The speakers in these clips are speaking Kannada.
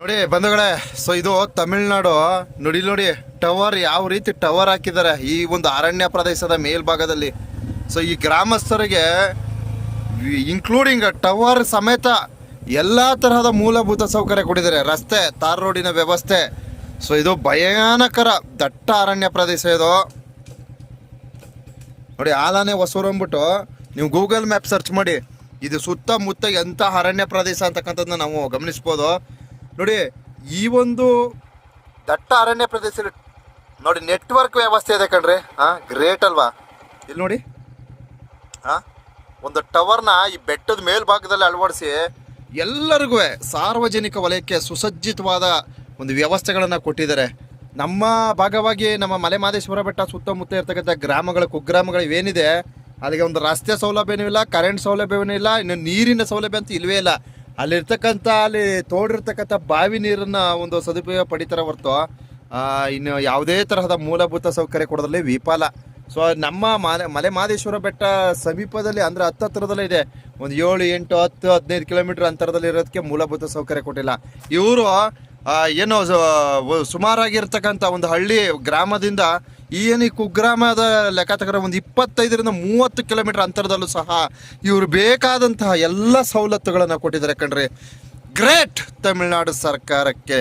ನೋಡಿ, ಬಂಧುಗಳೇ, ಸೊ ಇದು ತಮಿಳ್ನಾಡು. ನೋಡಿ ನೋಡಿ, ಟವರ್ ಯಾವ ರೀತಿ ಟವರ್ ಹಾಕಿದ್ದಾರೆ ಈ ಒಂದು ಅರಣ್ಯ ಪ್ರದೇಶದ ಮೇಲ್ಭಾಗದಲ್ಲಿ. ಸೊ ಈ ಗ್ರಾಮಸ್ಥರಿಗೆ ಇನ್ಕ್ಲೂಡಿಂಗ್ ಟವರ್ ಸಮೇತ ಎಲ್ಲ ತರಹದ ಮೂಲಭೂತ ಸೌಕರ್ಯ ಕೊಟ್ಟಿದ್ದಾರೆ. ರಸ್ತೆ ತಾರ್ ರೋಡಿನ ವ್ಯವಸ್ಥೆ. ಸೊ ಇದು ಭಯಾನಕರ ದಟ್ಟ ಅರಣ್ಯ ಪ್ರದೇಶ ಇದು. ನೋಡಿ, ಆಲಾನೆ ಹೊಸೂರು ಅಂದ್ಬಿಟ್ಟು ನೀವು ಗೂಗಲ್ ಮ್ಯಾಪ್ ಸರ್ಚ್ ಮಾಡಿ. ಇದು ಸುತ್ತಮುತ್ತ ಎಂಥ ಅರಣ್ಯ ಪ್ರದೇಶ ಅಂತಕ್ಕಂಥದ್ದನ್ನ ನಾವು ಗಮನಿಸ್ಬೋದು. ನೋಡಿ, ಈ ಒಂದು ದಟ್ಟ ಅರಣ್ಯ ಪ್ರದೇಶದಲ್ಲಿ ನೋಡಿ ನೆಟ್ವರ್ಕ್ ವ್ಯವಸ್ಥೆ ಇದೆ ಕಣ್ರಿ. ಹಾಂ ಗ್ರೇಟ್ ಅಲ್ವಾ? ಇಲ್ಲಿ ನೋಡಿ. ಹಾಂ ಒಂದು ಟವರ್ನ ಈ ಬೆಟ್ಟದ ಮೇಲ್ಭಾಗದಲ್ಲಿ ಅಳವಡಿಸಿ ಎಲ್ಲರಿಗೂ ಸಾರ್ವಜನಿಕ ವಲಯಕ್ಕೆ ಸುಸಜ್ಜಿತವಾದ ಒಂದು ವ್ಯವಸ್ಥೆಗಳನ್ನು ಕೊಟ್ಟಿದ್ದಾರೆ. ನಮ್ಮ ಭಾಗವಾಗಿ ನಮ್ಮ ಮಲೆ ಮಾದೇಶ್ವರ ಬೆಟ್ಟ ಸುತ್ತಮುತ್ತ ಇರ್ತಕ್ಕಂಥ ಗ್ರಾಮಗಳ, ಕುಗ್ರಾಮಗಳು ಏನಿದೆ, ಅಲ್ಲಿಗೆ ಒಂದು ರಸ್ತೆ ಸೌಲಭ್ಯನೂ ಇಲ್ಲ ಕರೆಂಟ್ ಸೌಲಭ್ಯವೂ ಇಲ್ಲ, ಇನ್ನು ನೀರಿನ ಸೌಲಭ್ಯ ಅಂತ ಇಲ್ಲವೇ ಇಲ್ಲ. ಅಲ್ಲಿರ್ತಕ್ಕಂಥ, ಅಲ್ಲಿ ತೋಡಿರ್ತಕ್ಕಂಥ ಬಾವಿ ನೀರನ್ನ ಒಂದು ಸದುಪಯೋಗ ಪಡಿತಾರೆ ಹೊರತು ಇನ್ನು ಯಾವುದೇ ತರಹದ ಮೂಲಭೂತ ಸೌಕರ್ಯ ಕೊಡೋದ್ರಲ್ಲಿ ವಿಫಲ. ಸೊ ನಮ್ಮ ಮಲೆ ಮಾದೇಶ್ವರ ಬೆಟ್ಟ ಸಮೀಪದಲ್ಲಿ ಅಂದರೆ ಹತ್ತತ್ರದಲ್ಲೇ ಇದೆ. ಒಂದು ಏಳು, ಎಂಟು, ಹತ್ತು, ಹದಿನೈದು ಕಿಲೋಮೀಟರ್ ಅಂತರದಲ್ಲಿ ಇರೋದಕ್ಕೆ ಮೂಲಭೂತ ಸೌಕರ್ಯ ಕೊಟ್ಟಿಲ್ಲ. ಇವರು ಏನು ಸುಮಾರಾಗಿರ್ತಕ್ಕಂಥ ಒಂದು ಹಳ್ಳಿ ಗ್ರಾಮದಿಂದ ಏನು ಈ ಕುಗ್ರಾಮದ ಲೆಕ್ಕಾಚಾರ ಒಂದು ಇಪ್ಪತ್ತೈದರಿಂದ ಮೂವತ್ತು ಕಿಲೋಮೀಟರ್ ಅಂತರದಲ್ಲೂ ಸಹ ಇವರು ಬೇಕಾದಂತಹ ಎಲ್ಲ ಸವಲತ್ತುಗಳನ್ನು ಕೊಟ್ಟಿದ್ದಾರೆ ಕಣ್ರಿ. ಗ್ರೇಟ್ ತಮಿಳುನಾಡು ಸರ್ಕಾರಕ್ಕೆ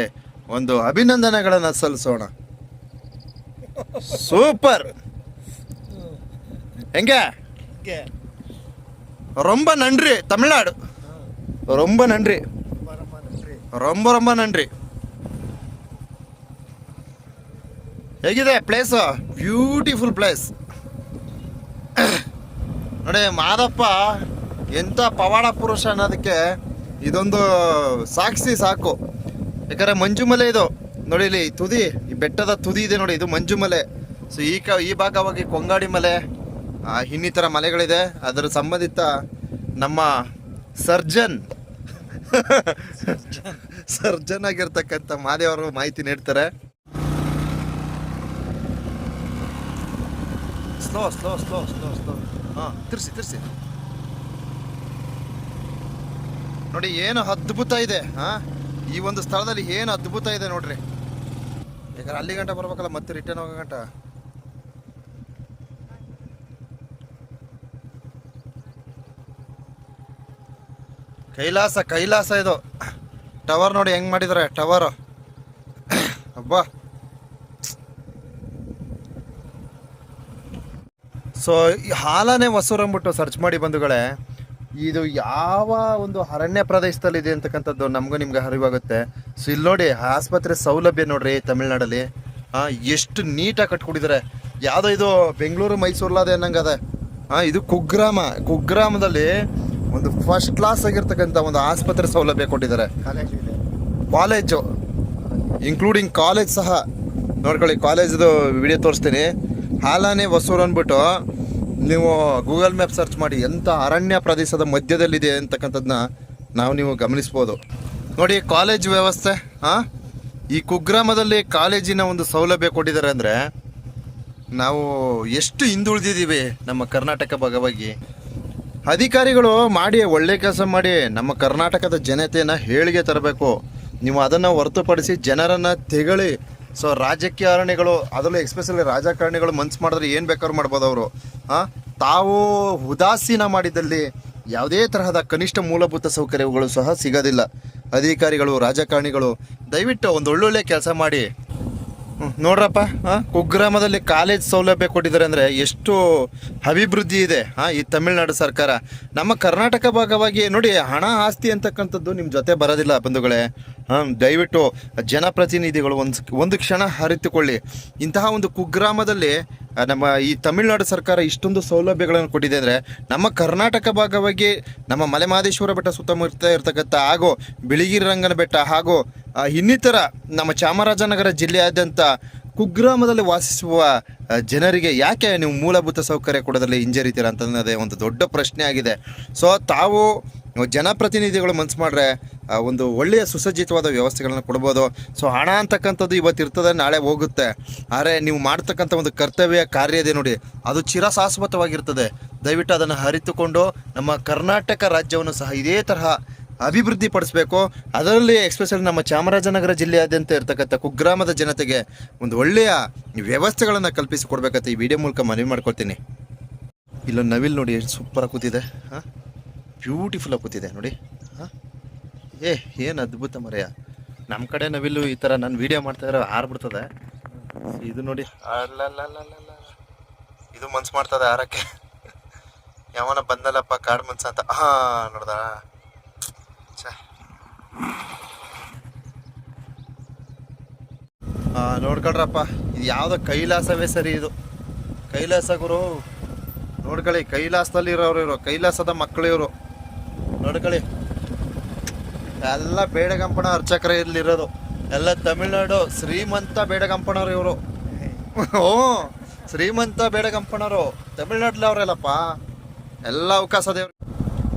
ಒಂದು ಅಭಿನಂದನೆಗಳನ್ನು ಸಲ್ಲಿಸೋಣ. ಸೂಪರ್. ಹೆಂಗೆ? ರೊಂಬ ನನ್ರಿ ತಮಿಳ್ನಾಡು. ರೊಂಬ ನನ್ರಿ. ರೊಂಬ ರೊಂಬ ನನ್ರಿ. ಹೇಗಿದೆ ಪ್ಲೇಸು ಬ್ಯೂಟಿಫುಲ್ ಪ್ಲೇಸ್ ನೋಡಿ ಮಾದಪ್ಪ ಎಂಥ ಪವಾಡ ಪುರುಷ ಅನ್ನೋದಕ್ಕೆ ಇದೊಂದು ಸಾಕ್ಷಿ ಸಾಕು. ಯಾಕಂದರೆ ಮಂಜುಮಲೆ ಇದು. ನೋಡಿ ಇಲ್ಲಿ ತುದಿ ಈ ಬೆಟ್ಟದ ತುದಿ ಇದೆ ನೋಡಿ ಇದು ಮಂಜುಮಲೆ. ಸೊ ಈ ಕ ಈ ಭಾಗವಾಗಿ ಕೊಂಗಾಡಿ ಮಲೆ ಇನ್ನಿತರ ಮಲೆಗಳಿದೆ. ಅದರ ಸಂಬಂಧಿತ ನಮ್ಮ ಸರ್ಜನ್. ಸರ್ಜನ್ ಆಗಿರ್ತಕ್ಕಂಥ ಮಾದೇವರು ಮಾಹಿತಿ ನೀಡ್ತಾರೆ. Slow slow slow slow slow ಹಾಂ, ತಿರ್ಸಿ ತಿರ್ಸಿ. ನೋಡಿ, ಏನು ಅದ್ಭುತ ಇದೆ, ಹಾ? ಈ ಒಂದು ಸ್ಥಳದಲ್ಲಿ ಏನು ಅದ್ಭುತ ಇದೆ ನೋಡ್ರಿ. ಯಾಕಂದ್ರೆ ಅಲ್ಲಿ ಗಂಟ ಬರ್ಬೇಕಲ್ಲ, ಮತ್ತೆ ರಿಟರ್ನ್ ಹೋಗೋ ಗಂಟ. ಕೈಲಾಸ ಕೈಲಾಸ ಇದು. ಟವರ್ ನೋಡಿ, ಹೆಂಗ್ ಮಾಡಿದ್ದಾರೆ ಟವರ್. ಅಬ್ಬಾ. ಸೊ ಈ ಹಾಲನೆ ಹೊಸೂರು ಅಂದ್ಬಿಟ್ಟು ಸರ್ಚ್ ಮಾಡಿ ಬಂಧುಗಳೇ ಇದು ಯಾವ ಒಂದು ಅರಣ್ಯ ಪ್ರದೇಶದಲ್ಲಿ ಇದೆ ಅಂತಕ್ಕಂಥದ್ದು ನಮಗೂ ನಿಮ್ಗೆ ಅರಿವಾಗುತ್ತೆ. ಸೊ ಇಲ್ಲಿ ನೋಡಿ ಆಸ್ಪತ್ರೆ ಸೌಲಭ್ಯ ನೋಡ್ರಿ ತಮಿಳ್ನಾಡಲ್ಲಿ. ಹಾಂ ಎಷ್ಟು ನೀಟಾಗಿ ಕಟ್ಕೊಂಡಿದ್ದಾರೆ ಯಾವುದೋ ಇದು ಬೆಂಗಳೂರು ಮೈಸೂರಲಾದೆ ಅನ್ನಂಗೆ ಅದೇ ಹಾಂ ಇದು ಕುಗ್ರಾಮ ಕುಗ್ರಾಮದಲ್ಲಿ ಒಂದು ಫಸ್ಟ್ ಕ್ಲಾಸ್ ಆಗಿರ್ತಕ್ಕಂಥ ಒಂದು ಆಸ್ಪತ್ರೆ ಸೌಲಭ್ಯ ಕೊಟ್ಟಿದ್ದಾರೆ ಕಾಲೇಜು ಇನ್ಕ್ಲೂಡಿಂಗ್ ಕಾಲೇಜ್ ಸಹ. ನೋಡ್ಕೊಳ್ಳಿ ಕಾಲೇಜ್ದು ವಿಡಿಯೋ ತೋರಿಸ್ತೀನಿ. ಹಾಲಾನೆ ಹೊಸೂರು ಅಂದ್ಬಿಟ್ಟು ನೀವು ಗೂಗಲ್ ಮ್ಯಾಪ್ ಸರ್ಚ್ ಮಾಡಿ ಎಂಥ ಅರಣ್ಯ ಪ್ರದೇಶದ ಮಧ್ಯದಲ್ಲಿದೆ ಅಂತಕ್ಕಂಥದ್ದನ್ನ ನಾವು ನೀವು ಗಮನಿಸ್ಬೋದು. ನೋಡಿ, ಕಾಲೇಜ್ ವ್ಯವಸ್ಥೆ, ಹಾಂ? ಈ ಕುಗ್ರಾಮದಲ್ಲಿ ಕಾಲೇಜಿನ ಒಂದು ಸೌಲಭ್ಯ ಕೊಟ್ಟಿದ್ದಾರೆ ಅಂದರೆ ನಾವು ಎಷ್ಟು ಹಿಂದುಳಿದಿದ್ದೀವಿ ನಮ್ಮ ಕರ್ನಾಟಕ ಭಾಗವಾಗಿ. ಅಧಿಕಾರಿಗಳು ಮಾಡಿ, ಒಳ್ಳೆ ಕೆಲಸ ಮಾಡಿ, ನಮ್ಮ ಕರ್ನಾಟಕದ ಜನತೆಯನ್ನು ಹೇಳಿಗೆ ತರಬೇಕು. ನೀವು ಅದನ್ನು ಹೊರತುಪಡಿಸಿ ಜನರನ್ನು ತೆಗಳಿ ಸೊ ರಾಜಕೀಯರಣಿಗಳು, ಅದರಲ್ಲೂ ಎಕ್ಸ್ಪೆಷಲಿ ರಾಜಕಾರಣಿಗಳು ಮನ್ಸು ಮಾಡಿದ್ರೆ ಏನು ಬೇಕಾದ್ರೂ ಮಾಡ್ಬೋದು ಅವರು. ಹಾಂ? ತಾವು ಉದಾಸೀನ ಮಾಡಿದಲ್ಲಿ ಯಾವುದೇ ತರಹದ ಕನಿಷ್ಠ ಮೂಲಭೂತ ಸೌಕರ್ಯಗಳು ಸಹ ಸಿಗೋದಿಲ್ಲ. ಅಧಿಕಾರಿಗಳು, ರಾಜಕಾರಣಿಗಳು, ದಯವಿಟ್ಟು ಒಂದು ಒಳ್ಳೊಳ್ಳೆ ಕೆಲಸ ಮಾಡಿ. ನೋಡ್ರಪ್ಪ, ಹಾಂ? ಕುಗ್ರಾಮದಲ್ಲಿ ಕಾಲೇಜ್ ಸೌಲಭ್ಯ ಕೊಟ್ಟಿದ್ದಾರೆ ಅಂದರೆ ಎಷ್ಟು ಅಭಿವೃದ್ಧಿ ಇದೆ, ಹಾಂ? ಈ ತಮಿಳುನಾಡು ಸರ್ಕಾರ. ನಮ್ಮ ಕರ್ನಾಟಕ ಭಾಗವಾಗಿ ನೋಡಿ, ಹಣ ಆಸ್ತಿ ಅಂತಕ್ಕಂಥದ್ದು ನಿಮ್ಮ ಜೊತೆ ಬರೋದಿಲ್ಲ, ಬಂಧುಗಳೇ. ದಯವಿಟ್ಟು ಜನಪ್ರತಿನಿಧಿಗಳು ಒಂದು ಒಂದು ಕ್ಷಣ ಅರಿತುಕೊಳ್ಳಿ. ಇಂತಹ ಒಂದು ಕುಗ್ರಾಮದಲ್ಲಿ ನಮ್ಮ ಈ ತಮಿಳುನಾಡು ಸರ್ಕಾರ ಇಷ್ಟೊಂದು ಸೌಲಭ್ಯಗಳನ್ನು ಕೊಟ್ಟಿದೆ ಅಂದರೆ ನಮ್ಮ ಕರ್ನಾಟಕ ಭಾಗವಾಗಿ ನಮ್ಮ ಮಲೆಮಹದೇಶ್ವರ ಬೆಟ್ಟ ಸುತ್ತಮುತ್ತ ಇರತಕ್ಕಂಥ ಹಾಗೂ ಬಿಳಿಗಿರಿ ರಂಗನ ಬೆಟ್ಟ ಹಾಗೂ ಇನ್ನಿತರ ನಮ್ಮ ಚಾಮರಾಜನಗರ ಜಿಲ್ಲೆಯಾದ್ಯಂತ ಕುಗ್ರಾಮದಲ್ಲಿ ವಾಸಿಸುವ ಜನರಿಗೆ ಯಾಕೆ ನೀವು ಮೂಲಭೂತ ಸೌಕರ್ಯ ಕೊಡೋದ್ರಲ್ಲಿ ಹಿಂಜರಿತೀರ ಅಂತನ್ನೋದೇ ಒಂದು ದೊಡ್ಡ ಪ್ರಶ್ನೆ ಆಗಿದೆ ಸೊ ತಾವು ಜನಪ್ರತಿನಿಧಿಗಳು ಮನ್ಸು ಮಾಡ್ರೆ ಆ, ಒಂದು ಒಳ್ಳೆಯ ಸುಸಜ್ಜಿತವಾದ ವ್ಯವಸ್ಥೆಗಳನ್ನು ಕೊಡ್ಬೋದು. ಸೊ ಹಣ ಅಂತಕ್ಕಂಥದ್ದು ಇವತ್ತು ಇರ್ತದೆ ನಾಳೆ ಹೋಗುತ್ತೆ. ಆದರೆ ನೀವು ಮಾಡ್ತಕ್ಕಂಥ ಒಂದು ಕರ್ತವ್ಯ ಕಾರ್ಯ ಇದೆ ನೋಡಿ ಅದು ಚಿರಶಾಶ್ವತವಾಗಿರ್ತದೆ ದಯವಿಟ್ಟು ಅದನ್ನು ಅರಿತುಕೊಂಡು ನಮ್ಮ ಕರ್ನಾಟಕ ರಾಜ್ಯವನ್ನು ಸಹ ಇದೇ ತರಹ ಅಭಿವೃದ್ಧಿ ಪಡಿಸ್ಬೇಕು ಅದರಲ್ಲಿ ಎಕ್ಸ್ಪೆಷಲಿ ನಮ್ಮ ಚಾಮರಾಜನಗರ ಜಿಲ್ಲೆಯಾದ್ಯಂತ ಇರ್ತಕ್ಕಂಥ ಕುಗ್ರಾಮದ ಜನತೆಗೆ ಒಂದು ಒಳ್ಳೆಯ ವ್ಯವಸ್ಥೆಗಳನ್ನು ಕಲ್ಪಿಸಿಕೊಡ್ಬೇಕಂತ ಈ ವಿಡಿಯೋ ಮೂಲಕ ಮನವಿ ಮಾಡ್ಕೊಳ್ತೀನಿ. ಇಲ್ಲೊಂದು ನವಿಲ್ ನೋಡಿ ಸೂಪರಾಗಿ ಕೂತಿದೆ. ಹಾಂ? ಬ್ಯೂಟಿಫುಲ್ಲಾಗಿ ಕೂತಿದೆ ನೋಡಿ. ಹಾಂ? ಏ ಏನು ಅದ್ಭುತ ಮರೆಯ. ನಮ್ಮ ಕಡೆ ನವಿಲು ಈ ಥರ ನಾನು ವಿಡಿಯೋ ಮಾಡ್ತಾ ಇದ್ರೆ ಹಾರ್ಬಿಡ್ತದೆ ಇದು ನೋಡಿ. ಇದು ಮನ್ಸು ಮಾಡ್ತದೆ ಆರಕ್ಕೆ. ಯಾವನ ಬಂದಲ್ಲಪ್ಪ ಕಾಡು ಮನ್ಸ ಅಂತ. ಹಾ ನೋಡ್ದ? ನೋಡ್ಕೊಳ್ರಪ್ಪ ಇದು ಯಾವುದೋ ಕೈಲಾಸವೇ ಸರಿ ಇದು. ಕೈಲಾಸ ಗುರು ನೋಡ್ಕೊಳ್ಳಿ ಕೈಲಾಸದಲ್ಲಿ ಇರೋರು ಇವರು ಕೈಲಾಸದ ಮಕ್ಕಳು ಇವರು. ನೋಡ್ಕೊಳ್ಳಿ. ಎಲ್ಲ ಬೇಡಗಂಪಣ ಅರ್ಚಕರ ಇಲ್ಲಿರೋದು. ಎಲ್ಲ ತಮಿಳ್ನಾಡು ಶ್ರೀಮಂತ ಬೇಡಗಂಪಣರು ಇವರು. ಓ ಶ್ರೀಮಂತ ಬೇಡಗಂಪಣರು ತಮಿಳ್ನಾಡ್ಲಿ ಅವರೆಲ್ಲಪ್ಪ. ಎಲ್ಲ ಅವಕಾಶ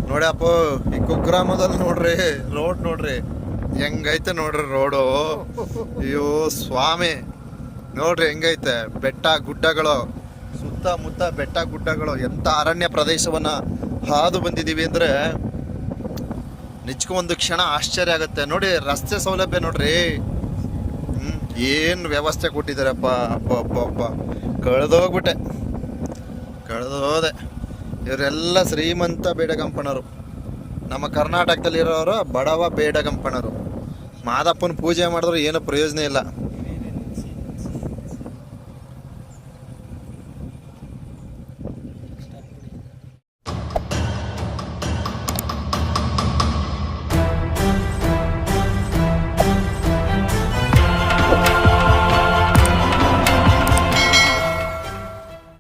ನೋಡಿ ಅಪ್ಪ, ಈ ಕುಗ್ರಾಮದಲ್ಲಿ ನೋಡ್ರಿ, ರೋಡ್ ನೋಡ್ರಿ. ಹೆಂಗೈತೆ ನೋಡ್ರಿ ರೋಡು. ಅಯ್ಯೋ, ಸ್ವಾಮಿ. ನೋಡ್ರಿ ಹೆಂಗೈತೆ. ಬೆಟ್ಟ ಗುಡ್ಡಗಳು. ಸುತ್ತಮುತ್ತ ಬೆಟ್ಟ ಗುಡ್ಡಗಳು. ಎಂಥ ಅರಣ್ಯ ಪ್ರದೇಶವನ್ನ ಹಾದು ಬಂದಿದೀವಿ ಅಂದ್ರೆ ನಿಜಕ್ಕೂ ಒಂದು ಕ್ಷಣ ಆಶ್ಚರ್ಯ ಆಗುತ್ತೆ. ನೋಡಿ, ರಸ್ತೆ ಸೌಲಭ್ಯ ನೋಡ್ರಿ. ಏನು ವ್ಯವಸ್ಥೆ ಕೊಟ್ಟಿದ್ದಾರಪ್ಪ ಅಪ್ಪ ಅಪ್ಪ ಅಪ್ಪ. ಕಳೆದೋಗ್ಬಿಟ್ಟೆ ಕಳೆದೋದೆ ಇವರೆಲ್ಲ ಶ್ರೀಮಂತ ಬೇಡಗಂಪಣರು ನಮ್ಮ ಕರ್ನಾಟಕದಲ್ಲಿರೋರು ಬಡವ ಬೇಡಗಂಪಣರು ಮಾದಪ್ಪನ ಪೂಜೆ ಮಾಡಿದ್ರು ಏನು ಪ್ರಯೋಜನ ಇಲ್ಲ.